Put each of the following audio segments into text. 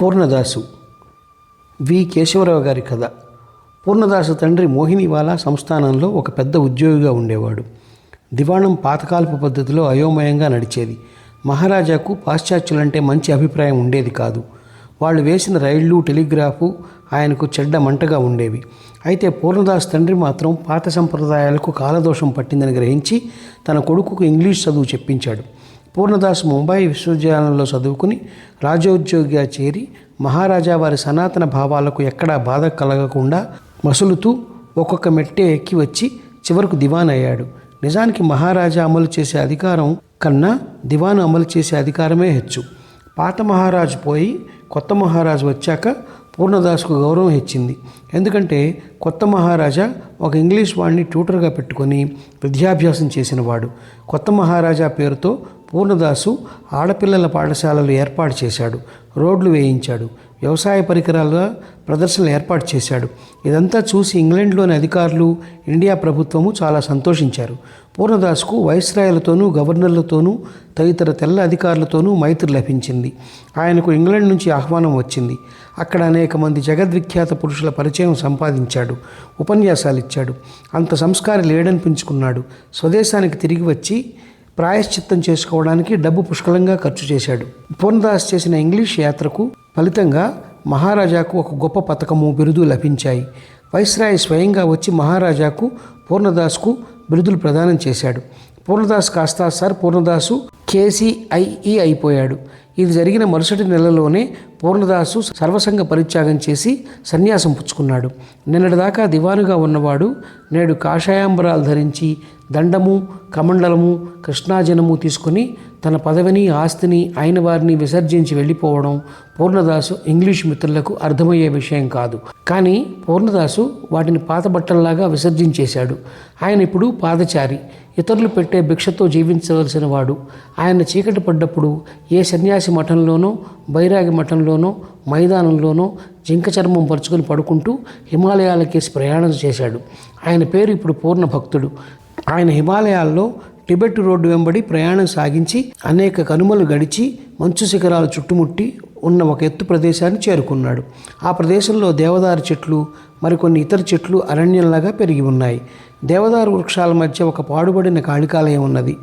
పూర్ణదాసు వి. కేశవరావు గారి కథ. పూర్ణదాసు తండ్రి మోహినివాలా సంస్థానంలో ఒక పెద్ద ఉద్యోగిగా ఉండేవాడు. దివాణం పాతకాలపు పద్ధతిలో అయోమయంగా నడిచేది. మహారాజాకు పాశ్చాత్యులంటే మంచి అభిప్రాయం ఉండేది కాదు. వాళ్ళు వేసిన రైళ్ళు టెలిగ్రాఫు ఆయనకు చెడ్డ మంటగా ఉండేవి. అయితే పూర్ణదాస్ తండ్రి మాత్రం పాత సంప్రదాయాలకు కాలదోషం పట్టిందని గ్రహించి తన కొడుకుకు ఇంగ్లీష్ చదువు చెప్పించాడు. పూర్ణదాస్ ముంబై విశ్వవిద్యాలయంలో చదువుకుని రాజోద్యోగిగా చేరి మహారాజా వారి సనాతన భావాలకు ఎక్కడా బాధ కలగకుండా మసులుతూ ఒక్కొక్క మెట్టే ఎక్కి వచ్చి చివరకు దివాన్ అయ్యాడు నిజానికి మహారాజా అమలు చేసే అధికారం కన్నా దివాను అమలు చేసే అధికారమే హెచ్చు. పాత మహారాజు పోయి కొత్త మహారాజు వచ్చాక పూర్ణదాస్కు గౌరవం హెచ్చింది. ఎందుకంటే కొత్త మహారాజా ఒక ఇంగ్లీష్ వాడిని ట్యూటర్గా పెట్టుకొని విద్యాభ్యాసం చేసినవాడు. కొత్త మహారాజా పేరుతో పూర్ణదాసు ఆడపిల్లల పాఠశాలలు ఏర్పాటు చేశాడు రోడ్లు వేయించాడు వ్యవసాయ పరికరాల ప్రదర్శనలు ఏర్పాటు చేశాడు. ఇదంతా చూసి ఇంగ్లాండ్లోని అధికారులు ఇండియా ప్రభుత్వము చాలా సంతోషించారు. పూర్ణదాస్కు వైస్రాయలతోనూ గవర్నర్లతోనూ తదితర తెల్ల అధికారులతోనూ మైత్రి లభించింది. ఆయనకు ఇంగ్లాండ్ నుంచి ఆహ్వానం వచ్చింది. అక్కడ అనేక మంది జగద్విఖ్యాత పురుషుల పరిచయం సంపాదించాడు ఉపన్యాసాలు ఇచ్చాడు అంత సంస్కారం లేడనిపించుకున్నాడు. స్వదేశానికి తిరిగి వచ్చి ప్రాయశ్చిత్తం చేసుకోవడానికి డబ్బు పుష్కలంగా ఖర్చు చేశాడు. పూర్ణదాస్ చేసిన ఇంగ్లీష్ యాత్రకు ఫలితంగా మహారాజాకు ఒక గొప్ప పథకము బిరుదు లభించాయి. వైస్రాయ్ స్వయంగా వచ్చి మహారాజాకు పూర్ణదాస్కు బిరుదులు ప్రదానం చేశాడు. పూర్ణదాస్ కాస్త సార్ పూర్ణదాసు కేసీఐఈ అయిపోయాడు. ఇది జరిగిన మరుసటి నెలలోనే పూర్ణదాసు సర్వసంగ పరిత్యాగం చేసి సన్యాసం పుచ్చుకున్నాడు. నిన్నటిదాకా దివానుగా ఉన్నవాడు నేడు కాషాయాంబరాలు ధరించి దండము కమండలము కృష్ణాజనము తీసుకుని తన పదవిని ఆస్తిని అయిన వారిని విసర్జించి వెళ్ళిపోవడం పూర్ణదాసు ఇంగ్లీష్ మిత్రులకు అర్థమయ్యే విషయం కాదు. కానీ పూర్ణదాసు వాటిని పాత బట్టల్లాగా విసర్జించేశాడు. ఆయన ఇప్పుడు పాదచారి. ఇతరులు పెట్టే భిక్షతో జీవించవలసిన వాడు. ఆయన చీకటి పడ్డప్పుడు ఏ సన్యాసి మఠంలోనో బైరాగి మఠంలోనో మైదానంలోనో జింక చర్మం పరుచుకొని పడుకుంటూ హిమాలయాలకేసి ప్రయాణం చేశాడు. ఆయన పేరు ఇప్పుడు పూర్ణ భక్తుడు ఆయన హిమాలయాల్లో టిబెట్ రోడ్డు వెంబడి ప్రయాణం సాగించి అనేక కనుమలు గడిచి మంచు శిఖరాలు చుట్టుముట్టి ఉన్న ఒక ఎత్తు ప్రదేశాన్ని చేరుకున్నాడు. ఆ ప్రదేశంలో దేవదారు చెట్లు మరికొన్ని ఇతర చెట్లు అరణ్యంలాగా పెరిగి ఉన్నాయి. దేవదారు వృక్షాల మధ్య ఒక పాడుబడిన కాళికాలయం ఉన్నది.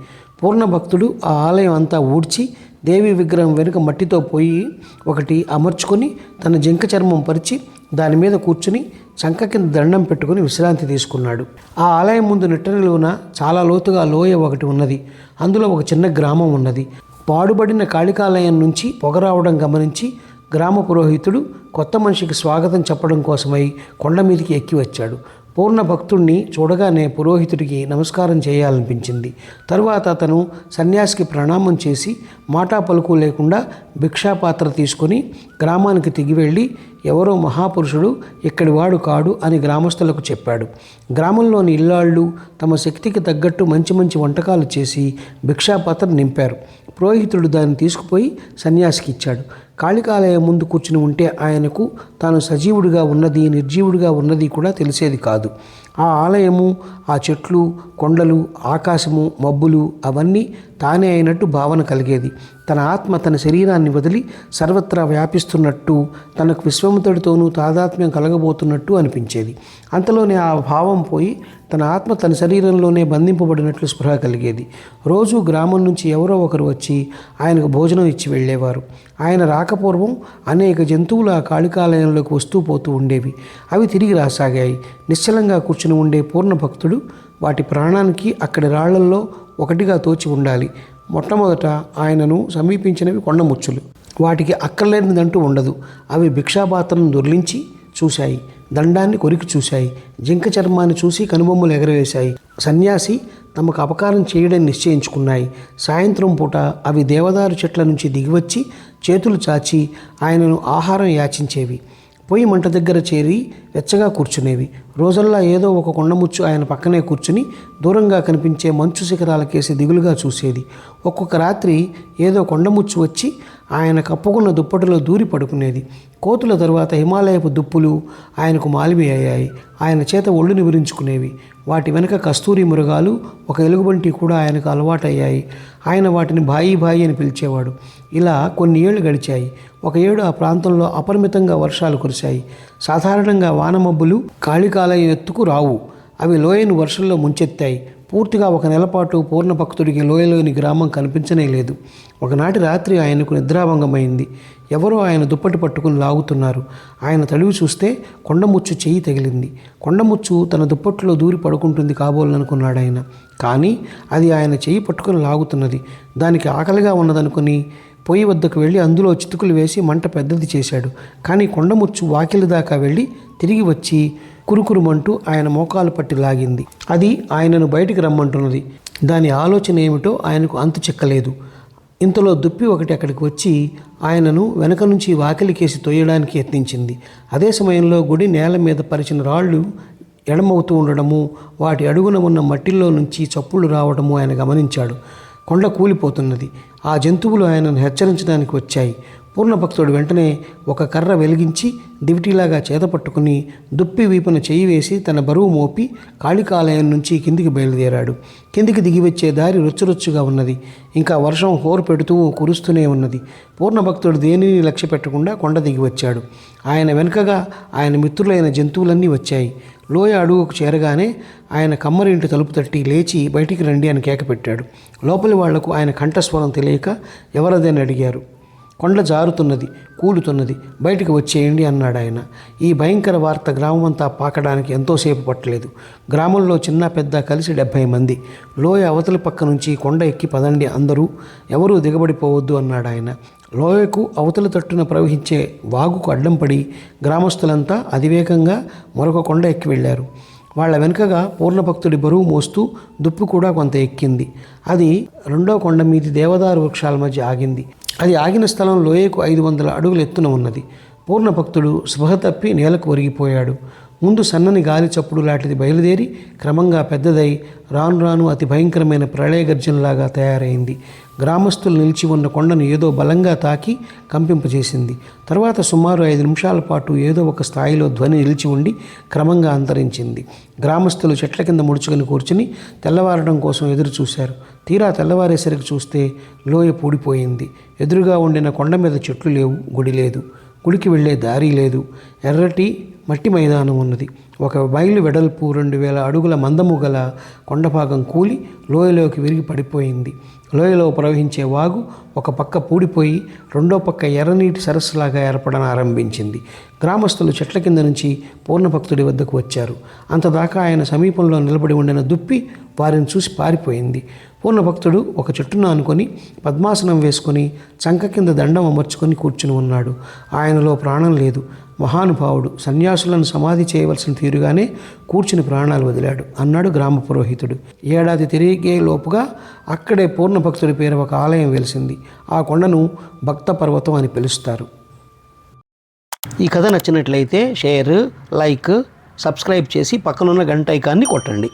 పూర్ణ భక్తుడు ఆ ఆలయం అంతా ఊడ్చి దేవి విగ్రహం వెనుక మట్టితో పోయి ఒకటి అమర్చుకొని తన జింక చర్మం పరిచి దాని మీద కూర్చుని చంక కింద దండం పెట్టుకుని విశ్రాంతి తీసుకున్నాడు. ఆ ఆలయం ముందు నిట్టనిలువున చాలా లోతుగా లోయ ఒకటి ఉన్నది. అందులో ఒక చిన్న గ్రామం ఉన్నది. పాడుబడిన కాళికాలయం నుంచి పొగ రావడం గమనించి గ్రామ పురోహితుడు కొత్త మనిషికి స్వాగతం చెప్పడం కోసమై కొండ మీదకి ఎక్కి వచ్చాడు. పూర్ణ భక్తుణ్ణి చూడగానే పురోహితుడికి నమస్కారం చేయాలనిపించింది. తరువాత అతను సన్యాసికి ప్రణామం చేసి మాటా పలుకు లేకుండా భిక్షాపాత్ర తీసుకొని గ్రామానికి తిగి వెళ్ళి ఎవరో మహాపురుషుడు ఇక్కడి వాడు కాడు అని గ్రామస్తులకు చెప్పాడు. గ్రామంలోని ఇల్లాళ్ళు తమ శక్తికి తగ్గట్టు మంచి మంచి వంటకాలు చేసి భిక్షాపాత్ర నింపారు. పురోహితుడు దాన్ని తీసుకుపోయి సన్యాసికి ఇచ్చాడు. కాళికాలయం ముందు కూర్చుని ఉంటే ఆయనకు తాను సజీవుడిగా ఉన్నది నిర్జీవుడిగా ఉన్నది కూడా తెలిసేది కాదు. ఆ ఆలయము ఆ చెట్లు కొండలు ఆకాశము మబ్బులు అవన్నీ తానే అయినట్టు భావన కలిగేది. తన ఆత్మ తన శరీరాన్ని వదిలి సర్వత్రా వ్యాపిస్తున్నట్టు తనకు విశ్వముతుడితోనూ తాదాత్మ్యం కలగబోతున్నట్టు అనిపించేది. అంతలోనే ఆ భావం పోయి తన ఆత్మ తన శరీరంలోనే బంధింపబడినట్లు స్పృహ కలిగేది. రోజు గ్రామం నుంచి ఎవరో ఒకరు వచ్చి ఆయనకు భోజనం ఇచ్చి వెళ్ళేవారు. ఆయన రాకపూర్వం అనేక జంతువులు ఆ కాళికాలయంలోకి వస్తూ పోతూ ఉండేవి. అవి తిరిగి రాసాగాయి. నిశ్చలంగా కూర్చుని ఉండే పూర్ణ భక్తుడు వాటి ప్రాణానికి అక్కడి రాళ్ళల్లో ఒకటిగా తోచి ఉండాలి. మొట్టమొదట ఆయనను సమీపించినవి కొండముచ్చులు. వాటికి అక్కర్లేనిదంటూ ఉండదు. అవి భిక్షాపాత్రను దొర్లించి చూశాయి. దండాన్ని కొరికి చూశాయి. జింక చర్మాన్ని చూసి కనుబొమ్మలు ఎగరవేశాయి. సన్యాసి తమకు అపకారం చేయడం నిశ్చయించుకున్నాయి. సాయంత్రం పూట అవి దేవదారు చెట్ల నుంచి దిగివచ్చి చేతులు చాచి ఆయనను ఆహారం యాచించేవి. పొయ్యి మంట దగ్గర చేరి వెచ్చగా కూర్చునేవి. రోజల్లా ఏదో ఒక కొండముచ్చు ఆయన పక్కనే కూర్చుని దూరంగా కనిపించే మంచు శిఖరాలకేసి దిగులుగా చూసేది. ఒక్కొక్క రాత్రి ఏదో కొండముచ్చు వచ్చి ఆయన కప్పుకున్న దుప్పటిలో దూరి పడుకునేది. కోతుల తరువాత హిమాలయపు దుప్పులు ఆయనకు మాలిమి అయ్యాయి. ఆయన చేత ఒళ్ళు నివరించుకునేవి. వాటి వెనుక కస్తూరి మృగాలు ఒక ఎలుగుబంటి కూడా ఆయనకు అలవాటయ్యాయి. ఆయన వాటిని బాయి బాయి అని పిలిచేవాడు. ఇలా కొన్ని ఏళ్ళు గడిచాయి. ఒక ఏడు ఆ ప్రాంతంలో అపరిమితంగా వర్షాలు కురిశాయి. సాధారణంగా వానమబ్బులు కాళికాలయ ఎత్తుకు రావు. అవి లోయను వర్షంలో ముంచెత్తాయి. పూర్తిగా ఒక నెలపాటు పూర్ణ భక్తుడికి లోయలోని గ్రామం కనిపించనే లేదు. ఒకనాటి రాత్రి ఆయనకు నిద్రాభంగమైంది. ఎవరో ఆయన దుప్పటి పట్టుకుని లాగుతున్నారు. ఆయన తడివి చూస్తే కొండముచ్చు చెయ్యి తగిలింది. కొండముచ్చు తన దుప్పట్లో దూరి పడుకుంటుంది కాబోలనుకున్నాడు ఆయన. కానీ అది ఆయన చెయ్యి పట్టుకుని లాగుతున్నది. దానికి ఆకలిగా ఉన్నదనుకుని పొయ్యి వద్దకు వెళ్ళి అందులో చితుకులు వేసి మంట పెద్దది చేశాడు. కానీ కొండముచ్చు వాకిలి దాకా వెళ్ళి తిరిగి వచ్చి కురుకురుమంటూ ఆయన మోకాలు పట్టి లాగింది. అది ఆయనను బయటికి రమ్మంటున్నది. దాని ఆలోచన ఏమిటో ఆయనకు అంతు చెక్కలేదు. ఇంతలో దుప్పి ఒకటి అక్కడికి వచ్చి ఆయనను వెనక నుంచి వాకిలికేసి తొయ్యడానికి యత్నించింది. అదే సమయంలో గుడి నేల మీద పరిచిన రాళ్ళు ఎడమవుతూ ఉండడము వాటి అడుగున ఉన్న మట్టిలో నుంచి చప్పుళ్ళు రావడము ఆయన గమనించాడు. కొండ కూలిపోతున్నది. ఆ జంతువులు ఆయనను హెచ్చరించడానికి వచ్చాయి. పూర్ణభక్తుడు వెంటనే ఒక కర్ర వెలిగించి దివిటీలాగా చేతపట్టుకుని దుప్పి వీపున చెయ్యి వేసి తన బరువు మోపి కాళికాలయం నుంచి కిందికి బయలుదేరాడు. కిందికి దిగి వచ్చే దారి రొచ్చురొచ్చుగా ఉన్నది. ఇంకా వర్షం హోరు పెడుతూ కురుస్తూనే ఉన్నది. పూర్ణభక్తుడు దేనిని లక్ష్య పెట్టకుండా కొండ దిగి వచ్చాడు. ఆయన వెనుకగా ఆయన మిత్రులైన జంతువులన్నీ వచ్చాయి. లోయ అడుగుకు చేరగానే ఆయన కమ్మరింటి తలుపు తట్టి లేచి బయటికి రండి అని కేక పెట్టాడు. లోపలి వాళ్ళకు ఆయన కంఠస్వరం తెలియక ఎవరదని అడిగారు. కొండ జారుతున్నది కూలుతున్నది బయటకు వచ్చేయండి అన్నాడు ఆయన. ఈ భయంకర వార్త గ్రామమంతా పాకడానికి ఎంతోసేపు పట్టలేదు. గ్రామంలో చిన్న పెద్ద కలిసి డెబ్భై మంది. లోయ అవతలి పక్క నుంచి కొండ ఎక్కి పదండి అందరూ. ఎవరూ దిగబడిపోవద్దు అన్నాడు ఆయన. లోయకు అవతల తట్టున ప్రవహించే వాగుకు అడ్డం పడి గ్రామస్తులంతా అతివేగంగా మరొక కొండ ఎక్కి వెళ్ళారు. వాళ్ళ వెనుకగా పూర్ణభక్తుడి బరువు మోస్తూ దుప్పు కూడా కొంత ఎక్కింది. అది రెండో కొండ మీది దేవదారు వృక్షాల మధ్య ఆగింది. అది ఆగిన స్థలం లోయకు ఐదు వందల అడుగుల ఎత్తున ఉన్నది. పూర్ణభక్తుడు స్పృహ తప్పి నేలకు ఒరిగిపోయాడు. ముందు సన్నని గాలి చప్పుడు లాంటిది బయలుదేరి క్రమంగా పెద్దదై రాను రాను అతి భయంకరమైన ప్రళయ గర్జనలాగా తయారైంది. గ్రామస్తులు నిలిచి ఉన్న కొండను ఏదో బలంగా తాకి కంపింపజేసింది. తర్వాత సుమారు ఐదు నిమిషాల పాటు ఏదో ఒక స్థాయిలో ధ్వని నిలిచి ఉండి క్రమంగా అంతరించింది. గ్రామస్తులు చెట్ల కింద ముడుచుకొని కూర్చుని తెల్లవారడం కోసం ఎదురు చూశారు తీరా తెల్లవారేసరికి చూస్తే లోయ పూడిపోయింది. ఎదురుగా ఉండిన కొండ మీద చెట్లు లేవు గుడి లేదు. గుడికి వెళ్ళే దారి లేదు. ఎర్రటి మట్టి మైదానం ఉన్నది. ఒక మైలు వెడల్పు రెండు వేల అడుగుల మందము గల కొండభాగం కూలి లోయలోకి విరిగి పడిపోయింది. లోయలో ప్రవహించే వాగు ఒక పక్క పూడిపోయి రెండో పక్క ఎర్రనీటి సరస్సులాగా ఏర్పడన ఆరంభించింది. గ్రామస్తులు చెట్ల కింద నుంచి పూర్ణభక్తుడి వద్దకు వచ్చారు. అంతదాకా ఆయన సమీపంలో నిలబడి ఉండిన దుప్పి వారిని చూసి పారిపోయింది. పూర్ణభక్తుడు ఒక చెట్టును అనుకొని పద్మాసనం వేసుకొని చంక కింద దండం అమర్చుకొని కూర్చుని ఉన్నాడు. ఆయనలో ప్రాణం లేదు. మహానుభావుడు సన్యాసులను సమాధి చేయవలసిన తీరుగానే కూర్చుని ప్రాణాలు వదిలాడు. అన్నాడు గ్రామ పురోహితుడు. ఏడాది తిరిగే లోపుగా అక్కడే పూర్ణభక్తుడి పేరు ఒక ఆలయం వెలిసింది. ఆ కొండను భక్త పర్వతం అని పిలుస్తారు. ఈ కథ నచ్చినట్లయితే షేర్ లైక్ సబ్స్క్రైబ్ చేసి పక్కనున్న గంట ఐకాన్ని కొట్టండి.